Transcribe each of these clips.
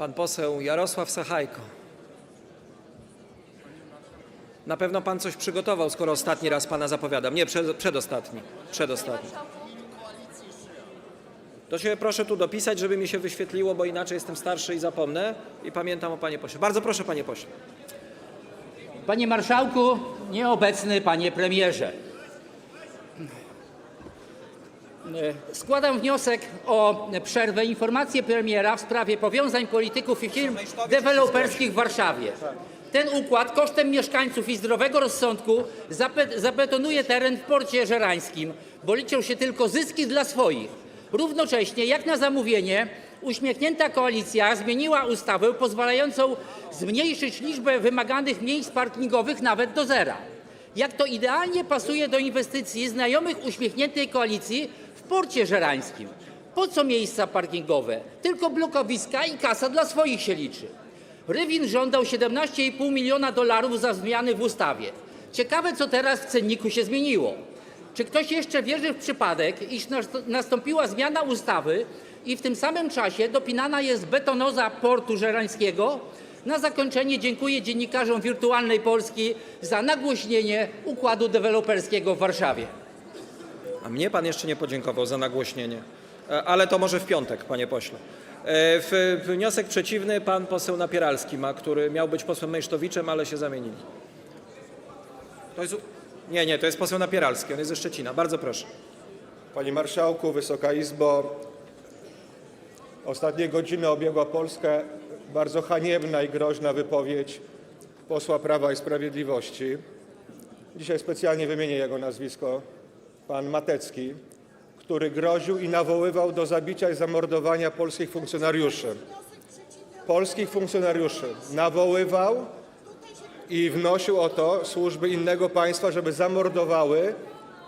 Pan poseł Jarosław Sachajko. Na pewno pan coś przygotował, skoro ostatni raz pana zapowiadam. Nie, przed, przedostatni. Przedostatni. To się proszę tu dopisać, żeby mi się wyświetliło, bo inaczej jestem starszy i zapomnę. I pamiętam o panie pośle. Bardzo proszę, panie pośle. Panie marszałku, nieobecny panie premierze. Składam wniosek o przerwę, informację premiera w sprawie powiązań polityków i firm deweloperskich w Warszawie. Ten układ kosztem mieszkańców i zdrowego rozsądku zabetonuje teren w porcie żerańskim, bo liczą się tylko zyski dla swoich. Równocześnie, jak na zamówienie, uśmiechnięta koalicja zmieniła ustawę pozwalającą zmniejszyć liczbę wymaganych miejsc parkingowych nawet do zera. Jak to idealnie pasuje do inwestycji znajomych uśmiechniętej koalicji porcie żerańskim. Po co miejsca parkingowe? Tylko blokowiska i kasa dla swoich się liczy. Rywin żądał 17,5 miliona dolarów za zmiany w ustawie. Ciekawe, co teraz w cenniku się zmieniło. Czy ktoś jeszcze wierzy w przypadek, iż nas- nastąpiła zmiana ustawy i w tym samym czasie dopinana jest betonoza portu żerańskiego? Na zakończenie dziękuję dziennikarzom Wirtualnej Polski za nagłośnienie układu deweloperskiego w Warszawie. A mnie pan jeszcze nie podziękował za nagłośnienie. E, Ale to może w piątek, panie pośle. E, Wniosek przeciwny pan poseł Napieralski ma, który miał być posłem Mejsztowiczem, ale się zamienili. To jest... Nie, nie, to jest poseł Napieralski, on jest ze Szczecina. Bardzo proszę. Panie Marszałku, Wysoka Izbo, ostatnie godziny obiegła Polskę bardzo haniebna i groźna wypowiedź posła Prawa i Sprawiedliwości. Dzisiaj specjalnie wymienię jego nazwisko, pan Matecki, który groził i nawoływał do zabicia i zamordowania polskich funkcjonariuszy. Polskich funkcjonariuszy nawoływał i wnosił o to służby innego państwa, żeby zamordowały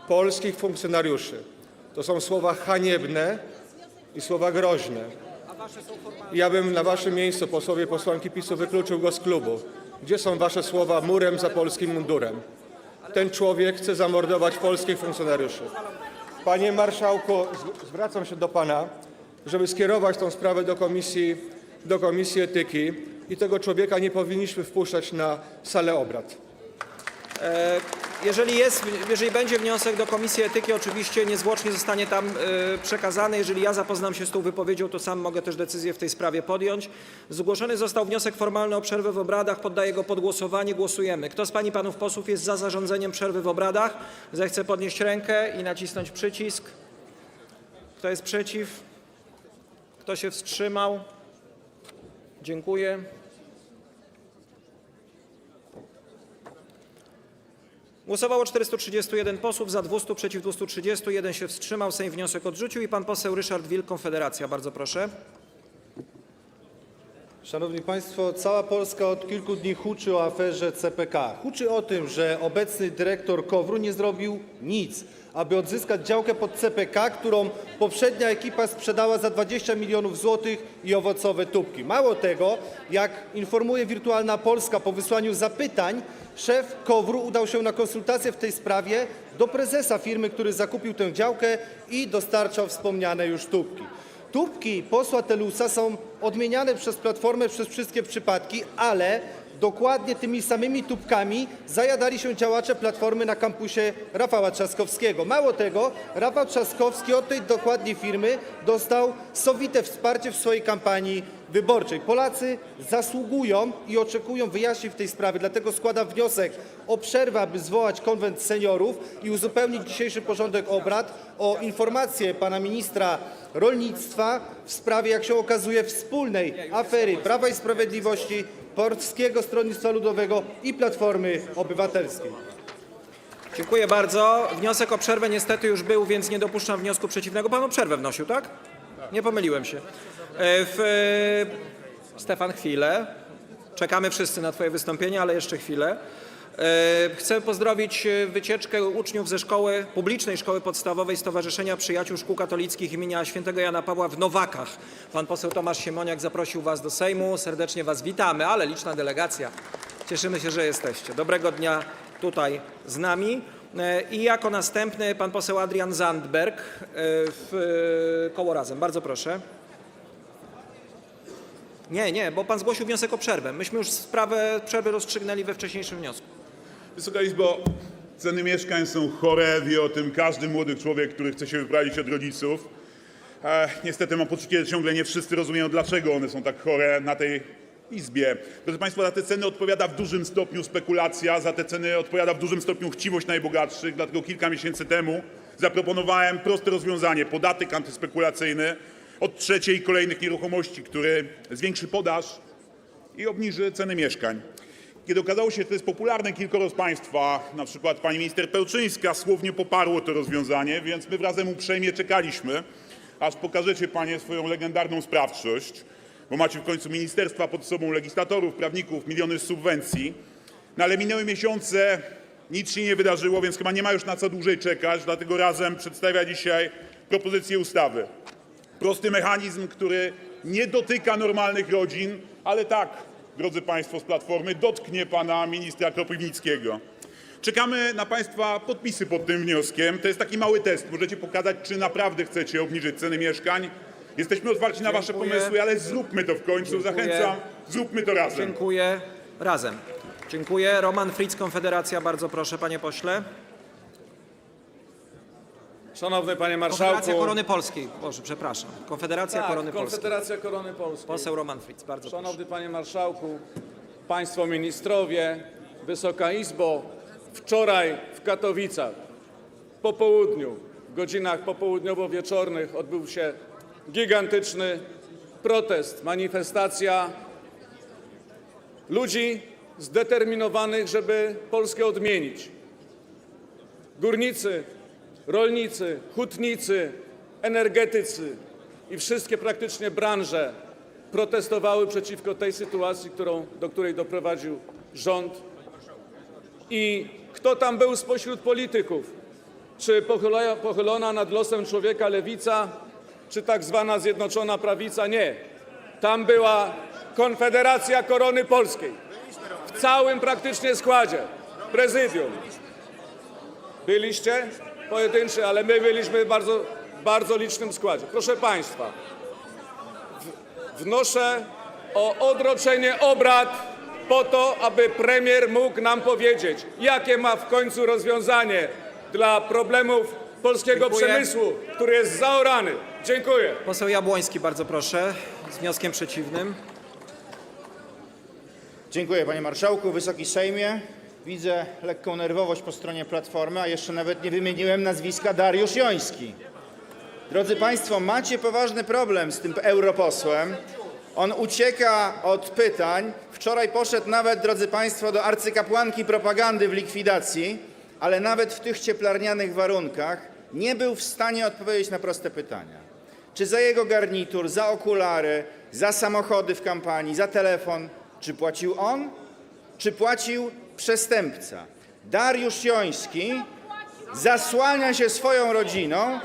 polskich funkcjonariuszy. To są słowa haniebne i słowa groźne. Ja bym na waszym miejscu, posłowie, posłanki PiSu, wykluczył go z klubu. Gdzie są wasze słowa murem za polskim mundurem? Ten człowiek chce zamordować polskich funkcjonariuszy. Panie marszałku, zwracam się do pana, żeby skierować tą sprawę do komisji, do komisji etyki i tego człowieka nie powinniśmy wpuszczać na salę obrad. Jeżeli, jest, jeżeli będzie wniosek do Komisji Etyki, oczywiście niezwłocznie zostanie tam e, przekazany. Jeżeli ja zapoznam się z tą wypowiedzią, to sam mogę też decyzję w tej sprawie podjąć. Zgłoszony został wniosek formalny o przerwę w obradach. Poddaję go pod głosowanie. Głosujemy. Kto z Pań i Panów posłów jest za zarządzeniem przerwy w obradach? Zechce podnieść rękę i nacisnąć przycisk. Kto jest przeciw? Kto się wstrzymał? Dziękuję. Głosowało 431 posłów, za 200, przeciw 230, jeden się wstrzymał. Sejm wniosek odrzucił i pan poseł Ryszard Wilk, Konfederacja. Bardzo proszę. Szanowni Państwo, cała Polska od kilku dni huczy o aferze CPK. Huczy o tym, że obecny dyrektor KOWR-u nie zrobił nic, aby odzyskać działkę pod CPK, którą poprzednia ekipa sprzedała za 20 milionów złotych i owocowe tubki. Mało tego, jak informuje Wirtualna Polska po wysłaniu zapytań, szef KOWR-u udał się na konsultacje w tej sprawie do prezesa firmy, który zakupił tę działkę i dostarczał wspomniane już tubki. Tubki posła Telusa są odmieniane przez Platformę przez wszystkie przypadki, ale dokładnie tymi samymi tubkami zajadali się działacze Platformy na kampusie Rafała Trzaskowskiego. Mało tego, Rafał Trzaskowski od tej dokładnie firmy dostał sowite wsparcie w swojej kampanii wyborczej. Polacy zasługują i oczekują wyjaśnień w tej sprawie, dlatego składam wniosek o przerwę, aby zwołać konwent seniorów i uzupełnić dzisiejszy porządek obrad o informację pana ministra rolnictwa w sprawie, jak się okazuje, wspólnej afery Prawa i Sprawiedliwości, Polskiego Stronnictwa Ludowego i Platformy Obywatelskiej. Dziękuję bardzo. Wniosek o przerwę niestety już był, więc nie dopuszczam wniosku przeciwnego. Pan o przerwę wnosił, tak? Nie pomyliłem się. E, W, Stefan, chwilę. Czekamy wszyscy na Twoje wystąpienie, ale jeszcze chwilę. E, Chcę pozdrowić e, wycieczkę uczniów ze szkoły, publicznej szkoły podstawowej Stowarzyszenia Przyjaciół Szkół Katolickich imienia Świętego Jana Pawła w Nowakach. Pan poseł Tomasz Siemoniak zaprosił Was do Sejmu. Serdecznie Was witamy, ale liczna delegacja. Cieszymy się, że jesteście. Dobrego dnia tutaj z nami. E, I jako następny pan poseł Adrian Zandberg w koło razem. Bardzo proszę. Nie, nie, bo pan zgłosił wniosek o przerwę. Myśmy już sprawę przerwy rozstrzygnęli we wcześniejszym wniosku. Wysoka Izbo, ceny mieszkań są chore, wie o tym każdy młody człowiek, który chce się wyprowadzić od rodziców. E, niestety mam poczucie, że ciągle nie wszyscy rozumieją, dlaczego one są tak chore na tej Izbie. Proszę Państwa, za te ceny odpowiada w dużym stopniu spekulacja, za te ceny odpowiada w dużym stopniu chciwość najbogatszych, dlatego kilka miesięcy temu zaproponowałem proste rozwiązanie, podatek antyspekulacyjny od trzeciej kolejnych nieruchomości, który zwiększy podaż i obniży ceny mieszkań. Kiedy okazało się, że to jest popularne, kilkoro z Państwa, przykład pani minister Pełczyńska, słownie poparło to rozwiązanie, więc my razem uprzejmie czekaliśmy, aż pokażecie Panie swoją legendarną sprawczość, bo macie w końcu ministerstwa pod sobą, legislatorów, prawników, miliony subwencji. No ale minęły miesiące, nic się nie wydarzyło, więc chyba nie ma już na co dłużej czekać, dlatego razem przedstawia dzisiaj propozycję ustawy. Prosty mechanizm, który nie dotyka normalnych rodzin, ale tak, drodzy Państwo z Platformy, dotknie pana ministra Kropiwnickiego. Czekamy na Państwa podpisy pod tym wnioskiem. To jest taki mały test. Możecie pokazać, czy naprawdę chcecie obniżyć ceny mieszkań. Jesteśmy otwarci na Wasze Dziękuję. pomysły, ale zróbmy to w końcu. Dziękuję. Zachęcam, zróbmy to razem. Dziękuję. Razem. Dziękuję. Roman Fritz, Konfederacja. Bardzo proszę, panie pośle. Szanowny Panie Konfederacja Marszałku. Korony Polskiej. Boże, przepraszam. Konfederacja tak, Korony Polskiej. Konfederacja Korony Polskiej. Poseł Roman Fritz, bardzo proszę. Szanowny Panie Marszałku, Państwo Ministrowie, Wysoka Izbo. Wczoraj w Katowicach po południu, w godzinach popołudniowo-wieczornych odbył się gigantyczny protest, manifestacja ludzi zdeterminowanych, żeby Polskę odmienić. Górnicy, rolnicy, hutnicy, energetycy i wszystkie praktycznie branże protestowały przeciwko tej sytuacji, do której doprowadził rząd. I kto tam był spośród polityków? Czy pochylona nad losem człowieka lewica, czy tak zwana Zjednoczona Prawica? Nie. Tam była Konfederacja Korony Polskiej. W całym praktycznie składzie. Prezydium. Byliście pojedynczy, ale my byliśmy w bardzo, bardzo licznym składzie. Proszę Państwa, wnoszę o odroczenie obrad po to, aby premier mógł nam powiedzieć, jakie ma w końcu rozwiązanie dla problemów polskiego Dziękuję. przemysłu, który jest zaorany. Dziękuję. Poseł Jabłoński, bardzo proszę, z wnioskiem przeciwnym. Dziękuję panie marszałku, wysoki sejmie. Widzę lekką nerwowość po stronie Platformy, a jeszcze nawet nie wymieniłem nazwiska Dariusz Joński. Drodzy państwo, macie poważny problem z tym europosłem. On ucieka od pytań. Wczoraj poszedł nawet, drodzy państwo, do arcykapłanki propagandy w likwidacji, ale nawet w tych cieplarnianych warunkach nie był w stanie odpowiedzieć na proste pytania. Czy za jego garnitur, za okulary, za samochody w kampanii, za telefon, czy płacił on, czy płacił przestępca? Dariusz Joński zasłania się swoją rodziną,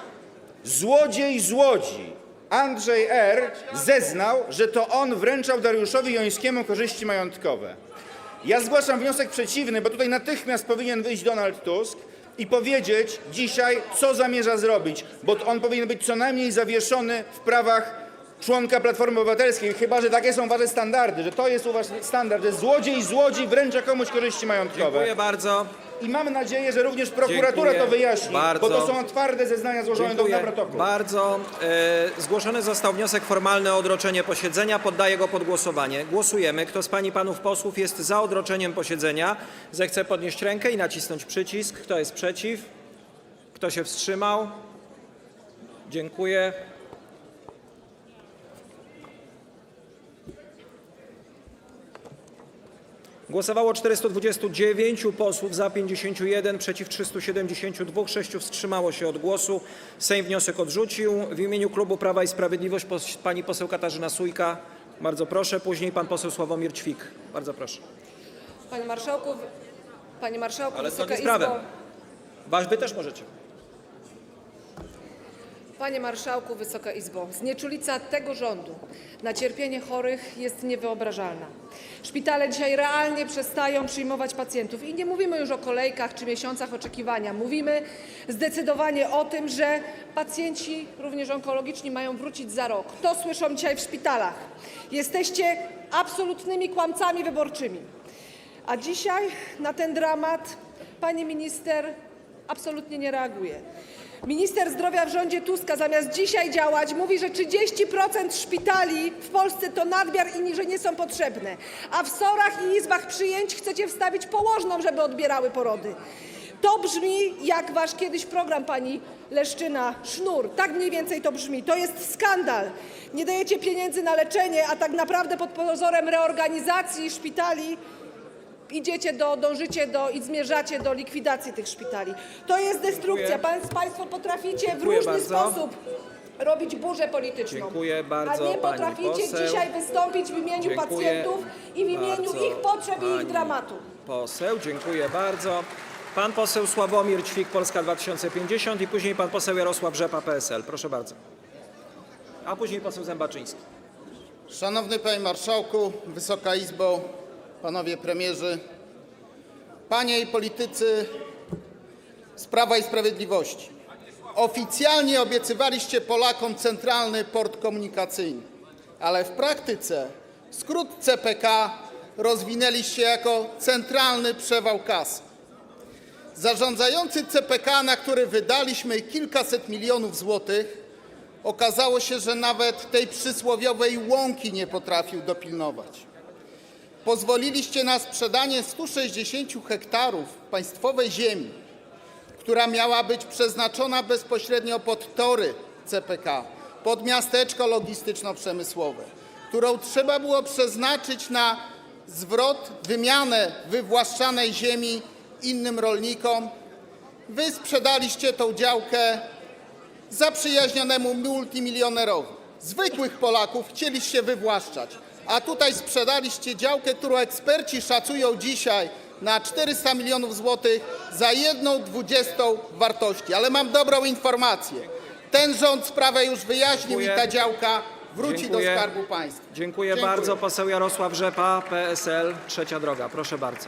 złodziej złodzi. Andrzej R. zeznał, że to on wręczał Dariuszowi Jońskiemu korzyści majątkowe. Ja zgłaszam wniosek przeciwny, bo tutaj natychmiast powinien wyjść Donald Tusk i powiedzieć dzisiaj, co zamierza zrobić, bo on powinien być co najmniej zawieszony w prawach członka Platformy Obywatelskiej, chyba że takie są wasze standardy, że to jest u was standard, że złodziej złodziej wręcza komuś korzyści majątkowe. Dziękuję bardzo. I mam nadzieję, że również prokuratura Dziękuję to wyjaśni, bardzo. bo to są twarde zeznania złożone do, na protokół. bardzo. E, zgłoszony został wniosek formalny o odroczenie posiedzenia. Poddaję go pod głosowanie. Głosujemy. Kto z pań i panów posłów jest za odroczeniem posiedzenia, zechce podnieść rękę i nacisnąć przycisk. Kto jest przeciw? Kto się wstrzymał? Dziękuję. Głosowało 429 posłów, za 51, przeciw 372, 6 wstrzymało się od głosu. Sejm wniosek odrzucił. W imieniu klubu Prawa i Sprawiedliwość pos- pani poseł Katarzyna Sójka. Bardzo proszę. Później pan poseł Sławomir Ćwik. Bardzo proszę. Panie Marszałku, Panie Marszałku, Ale Wysoka zgodnie z prawem. Izbo, Wasz wy też możecie. Panie Marszałku, Wysoka Izbo, znieczulica tego rządu na cierpienie chorych jest niewyobrażalna. Szpitale dzisiaj realnie przestają przyjmować pacjentów i nie mówimy już o kolejkach czy miesiącach oczekiwania. Mówimy zdecydowanie o tym, że pacjenci, również onkologiczni, mają wrócić za rok. To słyszą dzisiaj w szpitalach. Jesteście absolutnymi kłamcami wyborczymi. A dzisiaj na ten dramat pani minister absolutnie nie reaguje. Minister zdrowia w rządzie Tuska zamiast dzisiaj działać mówi, że 30% szpitali w Polsce to nadmiar i że nie są potrzebne. A w sorach i izbach przyjęć chcecie wstawić położną, żeby odbierały porody. To brzmi jak wasz kiedyś program pani Leszczyna Sznur. Tak mniej więcej to brzmi. To jest skandal. Nie dajecie pieniędzy na leczenie, a tak naprawdę pod pozorem reorganizacji szpitali idziecie do, dążycie do i zmierzacie do likwidacji tych szpitali. To jest destrukcja. Pan, państwo potraficie w Dziękuję różny bardzo. sposób robić burzę polityczną. Dziękuję bardzo, A nie pani potraficie poseł. dzisiaj wystąpić w imieniu Dziękuję pacjentów i w imieniu bardzo, ich potrzeb i ich pani dramatu. Poseł, dziękuję bardzo. Pan poseł Sławomir Ćwik, Polska 2050 i później pan poseł Jarosław Rzepa, PSL. Proszę bardzo. A później poseł Zębaczyński. Szanowny Panie Marszałku, Wysoka Izbo, Panowie Premierzy, Panie i politycy z Prawa i Sprawiedliwości. Oficjalnie obiecywaliście Polakom centralny port komunikacyjny, ale w praktyce skrót CPK rozwinęliście jako centralny przewał kasy. Zarządzający CPK, na który wydaliśmy kilkaset milionów złotych, okazało się, że nawet tej przysłowiowej łąki nie potrafił dopilnować. Pozwoliliście na sprzedanie 160 hektarów państwowej ziemi, która miała być przeznaczona bezpośrednio pod tory CPK, pod miasteczko logistyczno-przemysłowe, którą trzeba było przeznaczyć na zwrot, wymianę wywłaszczanej ziemi innym rolnikom. Wy sprzedaliście tą działkę zaprzyjaźnionemu multimilionerowi. Zwykłych Polaków chcieliście wywłaszczać, a tutaj sprzedaliście działkę, którą eksperci szacują dzisiaj na 400 milionów złotych za jedną dwudziestą wartości. Ale mam dobrą informację. Ten rząd sprawę już wyjaśnił i ta działka wróci Dziękuję. do Skarbu Państwa. Dziękuję, bardzo. Poseł Jarosław Rzepa, PSL, Trzecia Droga. Proszę bardzo.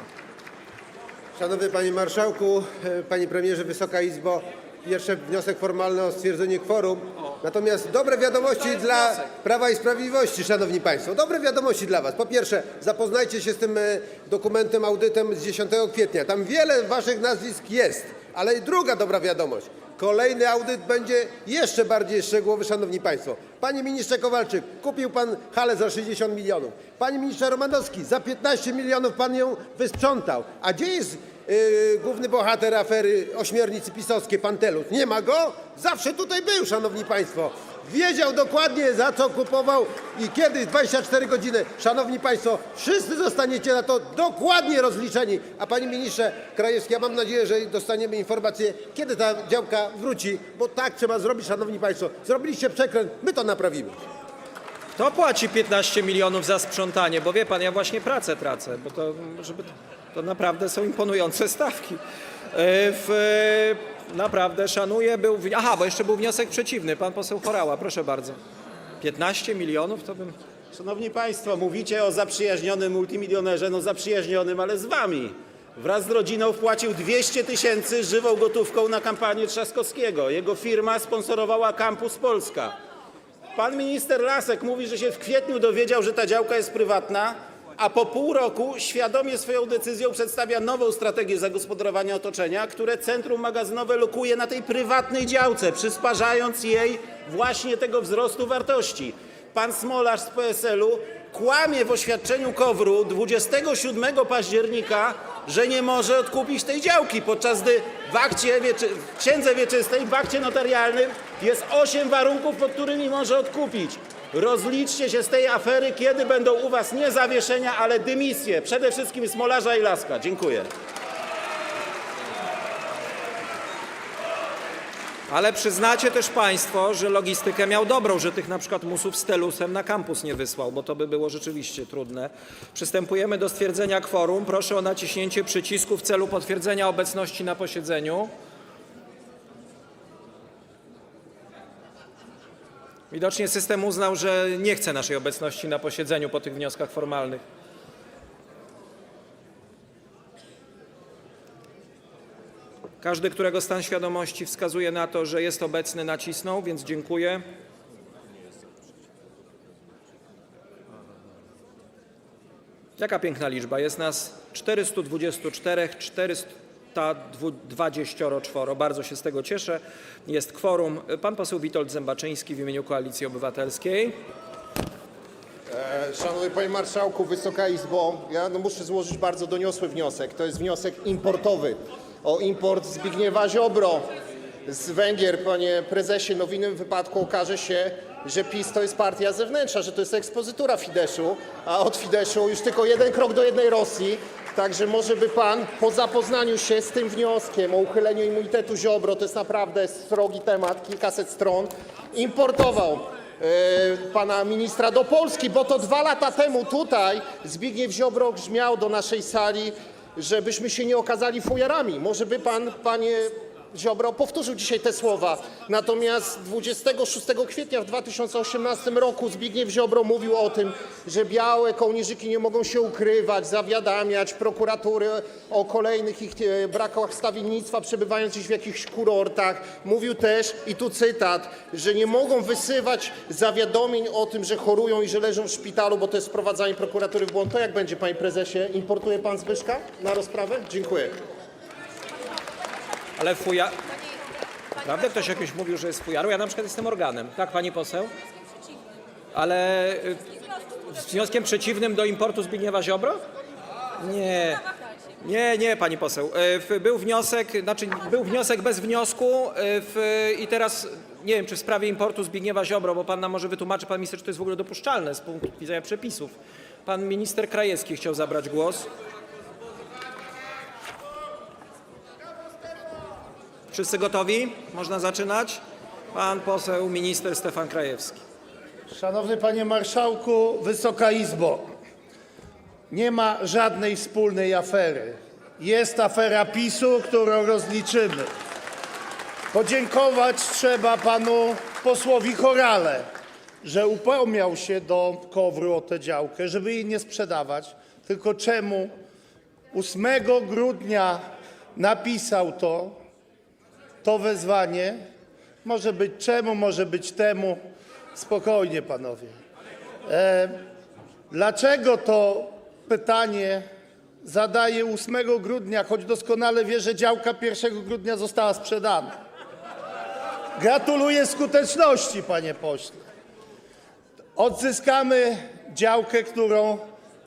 Szanowny Panie Marszałku, e, Panie Premierze, Wysoka Izbo. Pierwszy wniosek formalny o stwierdzenie kworum. Natomiast dobre wiadomości dla Prawa i Sprawiedliwości, Szanowni Państwo. Dobre wiadomości dla Was. Po pierwsze, zapoznajcie się z tym e, dokumentem, audytem z 10 kwietnia. Tam wiele Waszych nazwisk jest. Ale i druga dobra wiadomość. Kolejny audyt będzie jeszcze bardziej szczegółowy, Szanowni Państwo. Panie Ministrze Kowalczyk, kupił Pan halę za 60 milionów. Panie Ministrze Romanowski, za 15 milionów Pan ją wysprzątał. A gdzie jest główny bohater afery ośmiornicy pisowskiej? Nie ma go? Zawsze tutaj był, Szanowni Państwo. Wiedział dokładnie za co kupował i kiedy, 24 godziny. Szanowni Państwo, wszyscy zostaniecie na to dokładnie rozliczeni. A Panie Ministrze Krajewski, ja mam nadzieję, że dostaniemy informację, kiedy ta działka wróci, bo tak trzeba zrobić, Szanowni Państwo. Zrobiliście przekręt, my to naprawimy. Kto płaci 15 milionów za sprzątanie? Bo wie pan, ja właśnie pracę tracę, bo to, żeby, to naprawdę są imponujące stawki. E, W, e, naprawdę szanuję, był, aha, bo jeszcze był wniosek przeciwny, pan poseł Chorała, proszę bardzo. 15 milionów to bym... Szanowni Państwo, mówicie o zaprzyjaźnionym multimilionerze, no zaprzyjaźnionym, ale z Wami. Wraz z rodziną wpłacił 200 tysięcy żywą gotówką na kampanię Trzaskowskiego. Jego firma sponsorowała Campus Polska. Pan minister Lasek mówi, że się w kwietniu dowiedział, że ta działka jest prywatna, a po pół roku świadomie swoją decyzją przedstawia nową strategię zagospodarowania otoczenia, które centrum magazynowe lokuje na tej prywatnej działce, przysparzając jej właśnie tego wzrostu wartości. Pan Smolarz z PSL-u kłamie w oświadczeniu KOWR-u 27 października, że nie może odkupić tej działki, podczas gdy w, księdze wieczystej, w akcie notarialnym jest 8 warunków, pod którymi może odkupić. Rozliczcie się z tej afery, kiedy będą u Was nie zawieszenia, ale dymisje. Przede wszystkim Smolarza i Laska. Dziękuję. Ale przyznacie też Państwo, że logistykę miał dobrą, że tych na przykład musów z Telusem na kampus nie wysłał, bo to by było rzeczywiście trudne. Przystępujemy do stwierdzenia kworum. Proszę o naciśnięcie przycisku w celu potwierdzenia obecności na posiedzeniu. Widocznie system uznał, że nie chce naszej obecności na posiedzeniu po tych wnioskach formalnych. Każdy, którego stan świadomości wskazuje na to, że jest obecny, nacisnął, więc dziękuję. Jaka piękna liczba. Jest nas 424, 424. Bardzo się z tego cieszę. Jest kworum. Pan poseł Witold Zębaczyński w imieniu Koalicji Obywatelskiej. Szanowny Panie Marszałku, Wysoka Izbo, ja no muszę złożyć bardzo doniosły wniosek. To jest wniosek importowy o import Zbigniewa Ziobro z Węgier. Panie prezesie, no w innym wypadku okaże się, że PiS to jest partia zewnętrzna, że to jest ekspozytura Fideszu, a od Fideszu już tylko jeden krok do jednej Rosji. Także może by pan po zapoznaniu się z tym wnioskiem o uchyleniu immunitetu Ziobro, to jest naprawdę srogi temat, kilkaset stron, importował e, pana ministra do Polski, bo to dwa lata temu tutaj Zbigniew Ziobro grzmiał do naszej sali, żebyśmy się nie okazali fujarami. Może by pan, panie Ziobro, powtórzył dzisiaj te słowa. Natomiast 26 kwietnia w 2018 roku Zbigniew Ziobro mówił o tym, że białe kołnierzyki nie mogą się ukrywać, zawiadamiać prokuratury o kolejnych ich e, brakach stawiennictwa, przebywając gdzieś w jakichś kurortach. Mówił też, i tu cytat, że nie mogą wysyłać zawiadomień o tym, że chorują i że leżą w szpitalu, bo to jest wprowadzanie prokuratury w błąd. To jak będzie, panie prezesie? Importuje pan Zbyszka na rozprawę? Dziękuję. Ale fuja... Prawda? Ktoś jakoś mówił, że jest fujarą? Ja na przykład jestem organem. Tak, pani poseł? Ale y, z wnioskiem przeciwnym do importu Zbigniewa Ziobro? Nie. Nie, nie, pani poseł. Y, Był wniosek, znaczy był wniosek bez wniosku y, w, i teraz nie wiem, czy w sprawie importu Zbigniewa Ziobro, bo pan nam może wytłumaczy, pan minister, czy to jest w ogóle dopuszczalne z punktu widzenia przepisów. Pan minister Krajewski chciał zabrać głos. Wszyscy gotowi? Można zaczynać? Pan poseł minister Stefan Krajewski. Szanowny Panie Marszałku, Wysoka Izbo, nie ma żadnej wspólnej afery. Jest afera PiSu, którą rozliczymy. Podziękować trzeba panu posłowi Chorale, że upomniał się do Kowru o tę działkę, żeby jej nie sprzedawać. Tylko czemu 8 grudnia napisał to, to wezwanie? Może być czemu, może być temu. Spokojnie, panowie. E, dlaczego to pytanie zadaje 8 grudnia, choć doskonale wie, że działka 1 grudnia została sprzedana? Gratuluję skuteczności, panie pośle. Odzyskamy działkę, którą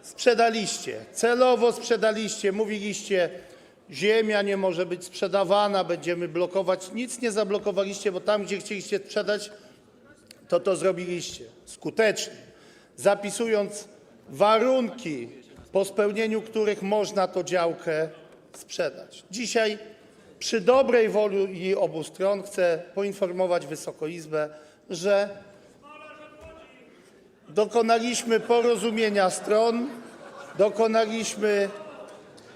sprzedaliście. Celowo sprzedaliście. Mówiliście, ziemia nie może być sprzedawana, będziemy blokować. Nic nie zablokowaliście, bo tam, gdzie chcieliście sprzedać, to to zrobiliście skutecznie, zapisując warunki, po spełnieniu których można tą działkę sprzedać. Dzisiaj przy dobrej woli obu stron chcę poinformować Wysoką Izbę, że dokonaliśmy porozumienia stron, dokonaliśmy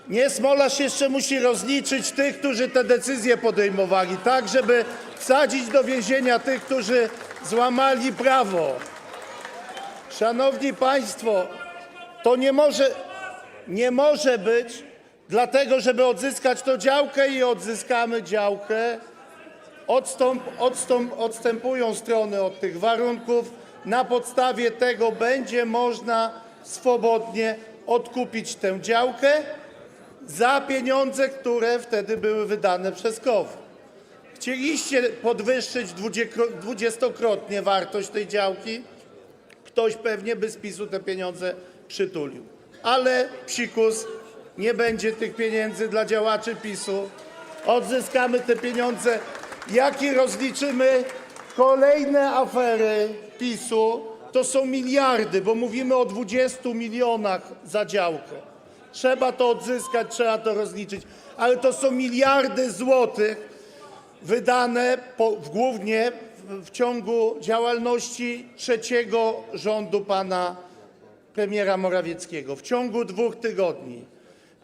nie, Smolarz jeszcze musi rozliczyć tych, którzy te decyzje podejmowali, tak żeby wsadzić do więzienia tych, którzy złamali prawo. Szanowni Państwo, to nie może, nie może być, dlatego żeby odzyskać tą działkę i odzyskamy działkę, odstąp, odstąp, odstępują strony od tych warunków. Na podstawie tego będzie można swobodnie odkupić tę działkę za pieniądze, które wtedy były wydane przez KOWR. Chcieliście podwyższyć dwudziestokrotnie wartość tej działki. Ktoś pewnie by z PiSu te pieniądze przytulił. Ale psikus, nie będzie tych pieniędzy dla działaczy PiSu. Odzyskamy te pieniądze, jak i rozliczymy kolejne afery PiSu. To są miliardy, bo mówimy o 20 milionach za działkę. Trzeba to odzyskać, trzeba to rozliczyć, ale to są miliardy złotych wydane głównie w, ciągu działalności trzeciego rządu pana premiera Morawieckiego. W ciągu dwóch tygodni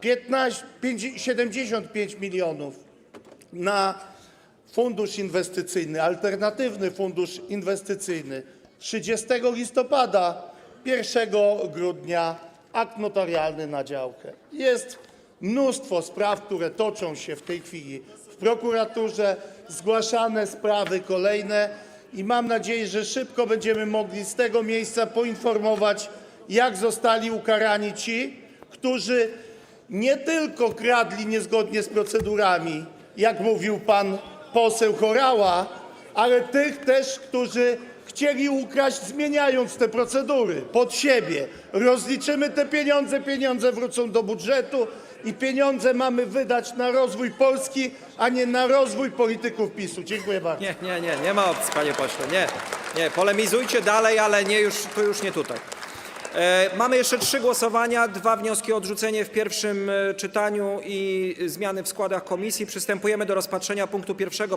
15, 50, 75 milionów na fundusz inwestycyjny, alternatywny fundusz inwestycyjny. 30 listopada, 1 grudnia akt notarialny na działkę. Jest mnóstwo spraw, które toczą się w tej chwili w prokuraturze, zgłaszane sprawy kolejne i mam nadzieję, że szybko będziemy mogli z tego miejsca poinformować, jak zostali ukarani ci, którzy nie tylko kradli niezgodnie z procedurami, jak mówił pan poseł Chorała, ale tych też, którzy chcieli ukraść, zmieniając te procedury pod siebie. Rozliczymy te pieniądze, pieniądze wrócą do budżetu i pieniądze mamy wydać na rozwój Polski, a nie na rozwój polityków PiSu. Dziękuję bardzo. Nie, nie, nie, nie ma opcji, panie pośle, nie. Nie, polemizujcie dalej, ale nie już, to już nie tutaj. E, mamy jeszcze trzy głosowania, dwa wnioski o odrzucenie w pierwszym e, czytaniu i zmiany w składach komisji. Przystępujemy do rozpatrzenia punktu pierwszego